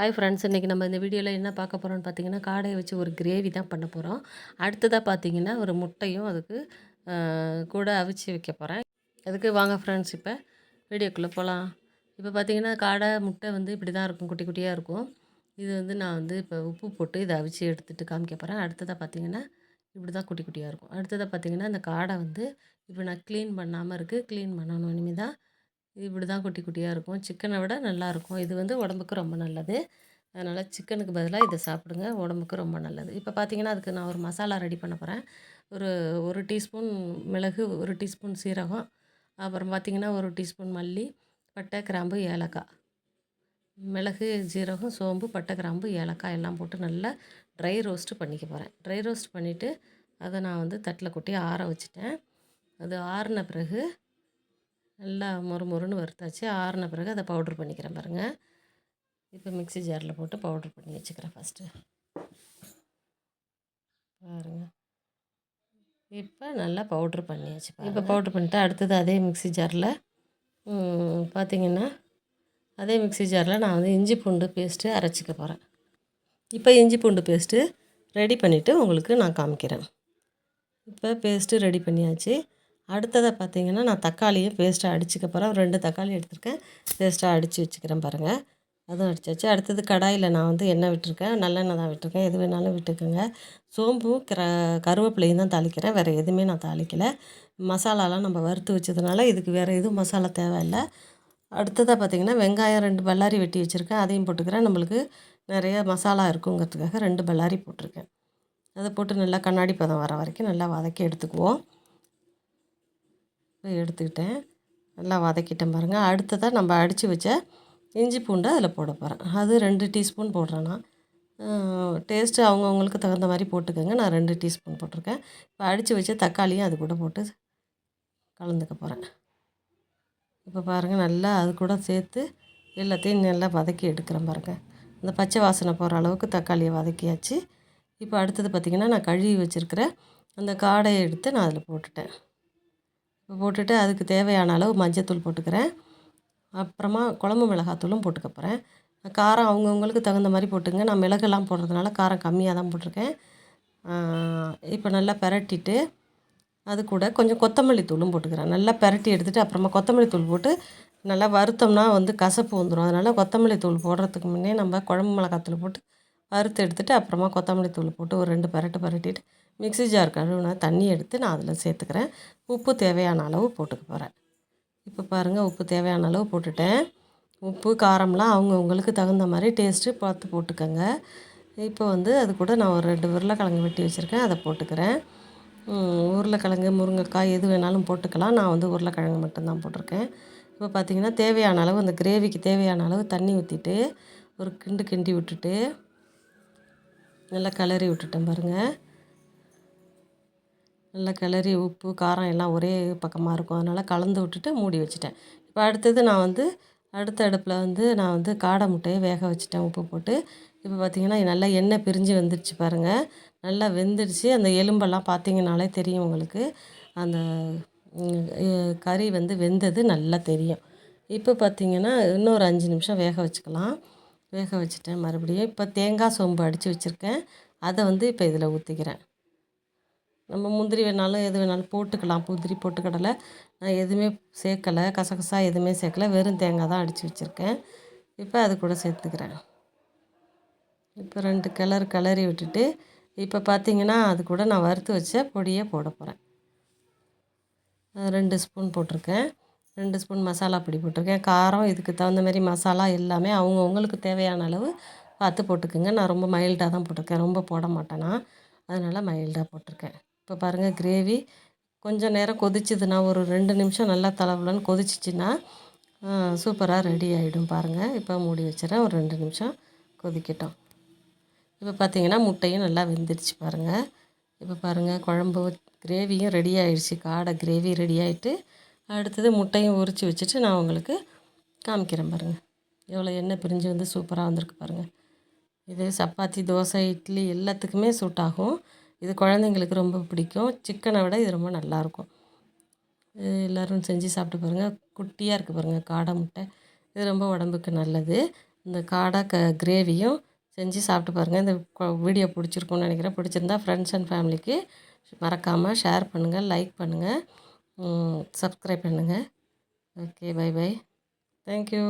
Hi friends இன்றைக்கி நம்ம இந்த வீடியோவில் என்ன பார்க்க போகிறோம்னு பார்த்தீங்கன்னா காடையை வச்சு ஒரு கிரேவி தான் பண்ண போகிறோம் அடுத்ததாக பார்த்தீங்கன்னா ஒரு முட்டையும் அதுக்கு கூட அவிச்சு வைக்க போகிறேன் அதுக்கு வாங்க ஃப்ரெண்ட்ஸ் இப்போ வீடியோக்குள்ளே போகலாம் இப்போ பார்த்தீங்கன்னா காடை முட்டை வந்து இப்படி தான் இருக்கும் குட்டி குட்டியாக இருக்கும். இது வந்து நான் வந்து இப்போ உப்பு போட்டு இதை அவிச்சு எடுத்துகிட்டு காமிக்க போகிறேன் அடுத்ததாக பார்த்தீங்கன்னா இப்படி தான் குட்டி குட்டியாக இருக்கும். அடுத்ததாக பார்த்தீங்கன்னா இந்த காடை வந்து இப்போ நான் க்ளீன் பண்ணாமல் இருக்குது க்ளீன் பண்ணணும் இனிமேல் தான் இப்படி தான் குட்டி குட்டியாக இருக்கும். சிக்கனை விட நல்லாயிருக்கும் இது வந்து உடம்புக்கு ரொம்ப நல்லது. அதனால் சிக்கனுக்கு பதிலாக இதை சாப்பிடுங்க. உடம்புக்கு ரொம்ப நல்லது. இப்போ பார்த்தீங்கன்னா அதுக்கு நான் ஒரு மசாலா ரெடி பண்ண போகிறேன் ஒரு ஒரு டீஸ்பூன் மிளகு ஒரு டீஸ்பூன் சீரகம். அப்புறம் பார்த்தீங்கன்னா ஒரு டீஸ்பூன் மல்லி பட்டை கிராம்பு ஏலக்காய். மிளகு ஜீரகம் சோம்பு பட்டை கிராம்பு ஏலக்காய் எல்லாம் போட்டு நல்லா ட்ரை ரோஸ்ட்டு பண்ணிக்க போகிறேன் ட்ரை ரோஸ்ட் பண்ணிவிட்டு அதை நான் வந்து தட்டில் கொட்டி ஆற வச்சுட்டேன். அது ஆறின பிறகு நல்லா மொறு மொறுன்னு வறுத்தாச்சு. ஆறின பிறகு அதை பவுட்ரு பண்ணிக்கிறேன் பாருங்கள் இப்போ மிக்ஸி ஜாரில் போட்டு பவுட்ரு பண்ணி வச்சுக்கிறேன் ஃபஸ்ட்டு பாருங்க. இப்போ நல்லா பவுட்ரு பண்ணியாச்சு இப்போ பவுட்ரு பண்ணிட்டு அடுத்தது அதே மிக்ஸி ஜாரில் பார்த்தீங்கன்னா அதே மிக்ஸி ஜாரில் நான் வந்து இஞ்சி பூண்டு பேஸ்ட்டு அரைச்சிக்க போகிறேன் இப்போ இஞ்சி பூண்டு பேஸ்ட்டு ரெடி பண்ணிவிட்டு உங்களுக்கு நான் காமிக்கிறேன். இப்போ பேஸ்ட்டு ரெடி பண்ணியாச்சு. அடுத்ததை பார்த்தீங்கன்னா நான் தக்காளியை பேஸ்ட்டாக அடிச்சுக்க போகிறேன் ரெண்டு தக்காளி எடுத்திருக்கேன். பேஸ்ட்டாக அடித்து வச்சுக்கிறேன் பாருங்கள் அதுவும் அடித்தாச்சு அடுத்தது கடாயில் நான் வந்து எண்ணெய் விட்டுருக்கேன். நல்லெண்ணெய் தான் விட்டுருக்கேன். எது வேணாலும் விட்டுக்கோங்க. சோம்பும் கிர கருவேப்பிலையும் தான் தாளிக்கிறேன். வேறு எதுவுமே நான் தாளிக்கலை. மசாலாலாம் நம்ம வறுத்து வச்சதுனால இதுக்கு வேறு எதுவும் மசாலா தேவையில்லை. அடுத்ததாக பார்த்தீங்கன்னா வெங்காயம் ரெண்டு பல்லாரி வெட்டி வச்சுருக்கேன். அதையும் போட்டுக்கிறேன். நம்மளுக்கு நிறைய மசாலா இருக்குங்கிறதுக்காக ரெண்டு பல்லாரி போட்டிருக்கேன். அதை போட்டு நல்லா கண்ணாடி பதம் வர வரைக்கும் நல்லா வதக்கி எடுத்துக்குவோம். எடுத்துக்கிட்டேன். நல்லா வதக்கிட்டேன் பாருங்கள் அடுத்ததாக நம்ம அடித்து வச்ச இஞ்சி பூண்டை அதில் போட போகிறேன் அது ரெண்டு டீஸ்பூன் போடுறேன் நான். டேஸ்ட்டு அவங்கவுங்களுக்கு தகுந்த மாதிரி போட்டுக்கோங்க. நான் ரெண்டு டீஸ்பூன் போட்டிருக்கேன். இப்போ அடித்து வச்ச தக்காளியும் அது கூட போட்டு கலந்துக்க போகிறேன் இப்போ பாருங்கள் நல்லா அது கூட சேர்த்து எல்லாத்தையும் நல்லா வதக்கி எடுக்கிறேன் பாருங்கள் அந்த பச்சை வாசனை போகிற அளவுக்கு தக்காளியை வதக்கியாச்சு. இப்போ அடுத்தது பார்த்திங்கன்னா நான் கழுவி வச்சுருக்கிற அந்த காடையை எடுத்து நான் அதில் போட்டுட்டேன். போட்டுட்டு அதுக்கு தேவையான அளவு மஞ்சத்தூள் போட்டுக்கிறேன். அப்புறமா குழம்பு மிளகாத்தூளும் போட்டுக்க போகிறேன் காரம் அவங்கவுங்களுக்கு தகுந்த மாதிரி போட்டுங்க. நான் மிளகெல்லாம் போடுறதுனால காரம் கம்மியாக தான் போட்டிருக்கேன். இப்போ நல்லா பெரட்டிட்டு அது கூட கொஞ்சம் கொத்தமல்லி தூளும் போட்டுக்கிறேன். நல்லா பெரட்டி எடுத்துகிட்டு அப்புறமா கொத்தமல்லி தூள் போட்டு நல்லா வறுத்தோம்னா வந்து கசப்பு வந்துடும் அதனால் கொத்தமல்லி தூள் போடுறதுக்கு முன்னே நம்ம குழம்பு மிளகாத்தூள் போட்டு வறுத்து எடுத்துகிட்டு அப்புறமா கொத்தமல்லி தூள் போட்டு ஒரு ரெண்டு பெரட்டு பரட்டிட்டு மிக்ஸி ஜார் கழுவுன தண்ணி எடுத்து நான் அதில் சேர்த்துக்கிறேன். உப்பு தேவையான அளவு போட்டுக்க போகிறேன் இப்போ பாருங்கள் உப்பு தேவையான அளவு போட்டுட்டேன். உப்பு காரம்லாம் அவங்கவுங்களுக்கு தகுந்த மாதிரி டேஸ்ட்டு பார்த்து போட்டுக்கோங்க. இப்போ வந்து அது கூட நான் ஒரு ரெண்டு உருளைக்கிழங்கு வெட்டி வச்சுருக்கேன் அதை போட்டுக்கிறேன். உருளைக்கிழங்கு முருங்கைக்காய் எது வேணாலும் போட்டுக்கலாம். நான் வந்து உருளைக்கிழங்கு மட்டும்தான் போட்டிருக்கேன். இப்போ பார்த்திங்கன்னா தேவையான அளவு அந்த கிரேவிக்கு தேவையான அளவு தண்ணி ஊற்றிட்டு ஒரு கிண்டு கிண்டி விட்டுட்டு நல்லா கிளறி விட்டுட்டேன் பாருங்கள் நல்லா கிளறி உப்பு காரம் எல்லாம் ஒரே பக்கமாக இருக்கும். அதனால் கலந்து விட்டுட்டு மூடி வச்சுட்டேன். இப்போ அடுத்தது நான் வந்து அடுத்த அடுப்பில் வந்து நான் வந்து காடை முட்டையை வேக வச்சுட்டேன் உப்பு போட்டு. இப்போ பார்த்தீங்கன்னா நல்லா எண்ணெய் பிரிஞ்சு வந்துடுச்சு பாருங்கள் நல்லா வெந்துடுச்சு அந்த எலும்பெல்லாம் பார்த்தீங்கனாலே தெரியும் உங்களுக்கு. அந்த கறி வந்து வெந்தது நல்லா தெரியும். இப்போ பார்த்திங்கன்னா இன்னொரு அஞ்சு நிமிஷம் வேக வச்சுக்கலாம். வேக வச்சுட்டேன் மறுபடியும். இப்போ தேங்காய் சோம்பு அடித்து வச்சுருக்கேன். அதை வந்து இப்போ இதில் ஊற்றிக்கிறேன் நம்ம முந்திரி வேணாலும் எது வேணாலும் போட்டுக்கலாம். முந்திரி போட்டுக்கடலை நான் எதுவுமே சேர்க்கலை. கசகசா எதுவுமே சேர்க்கல. வெறும் தேங்காய் தான் அடித்து வச்சுருக்கேன். இப்போ அது கூட சேர்த்துக்கிறேன். இப்போ ரெண்டு கிளறு கிளறி விட்டுட்டு இப்போ பார்த்தீங்கன்னா அது கூட நான் வறுத்து வச்ச பொடியை போட போகிறேன் ரெண்டு ஸ்பூன் போட்டிருக்கேன். ரெண்டு ஸ்பூன் மசாலா பொடி போட்டிருக்கேன். காரம் இதுக்கு தகுந்த மாதிரி மசாலா எல்லாமே அவங்கவுங்களுக்கு தேவையான அளவு பார்த்து போட்டுக்குங்க. நான் ரொம்ப மைல்டாக தான் போட்டிருக்கேன். ரொம்ப போட மாட்டேன். நான் அதனால் மைல்டாக போட்டிருக்கேன். இப்போ பாருங்கள் கிரேவி கொஞ்சம் நேரம் கொதிச்சுதுன்னா ஒரு ரெண்டு நிமிஷம் நல்லா தளவுலன்னு கொதிச்சிச்சின்னா சூப்பராக ரெடி ஆகிடும் பாருங்கள் இப்போ மூடி வச்சிடறேன். ஒரு ரெண்டு நிமிஷம் கொதிக்கட்டும். இப்போ பார்த்தீங்கன்னா முட்டையும் நல்லா வெந்துடுச்சு பாருங்கள் இப்போ பாருங்கள் குழம்பு கிரேவியும் ரெடி ஆயிடுச்சு. காடை கிரேவி ரெடி ஆகிட்டு அடுத்தது முட்டையும் உரித்து வச்சுட்டு நான் உங்களுக்கு காமிக்கிறேன் பாருங்கள் எவ்வளோ எண்ணெய் பிரிஞ்சு வந்து சூப்பராக வந்திருக்கு பாருங்கள் இது சப்பாத்தி தோசை இட்லி எல்லாத்துக்குமே சூட் ஆகும். இது குழந்தைங்களுக்கு ரொம்ப பிடிக்கும். சிக்கனை விட இது ரொம்ப நல்லாயிருக்கும் எல்லோரும் செஞ்சு சாப்பிட்டு பாருங்கள் குட்டியாக இருக்குது பாருங்கள் காடை முட்டை. இது ரொம்ப உடம்புக்கு நல்லது. இந்த காடை க கிரேவியும் செஞ்சு சாப்பிட்டு பாருங்கள் இந்த வீடியோ பிடிச்சிருக்கும்னு நினைக்கிறேன். பிடிச்சிருந்தா ஃப்ரெண்ட்ஸ் அண்ட் ஃபேமிலிக்கு மறக்காமல் ஷேர் பண்ணுங்கள் லைக் பண்ணுங்கள் சப்ஸ்கிரைப் பண்ணுங்கள் ஓகே பை பை தேங்க்யூ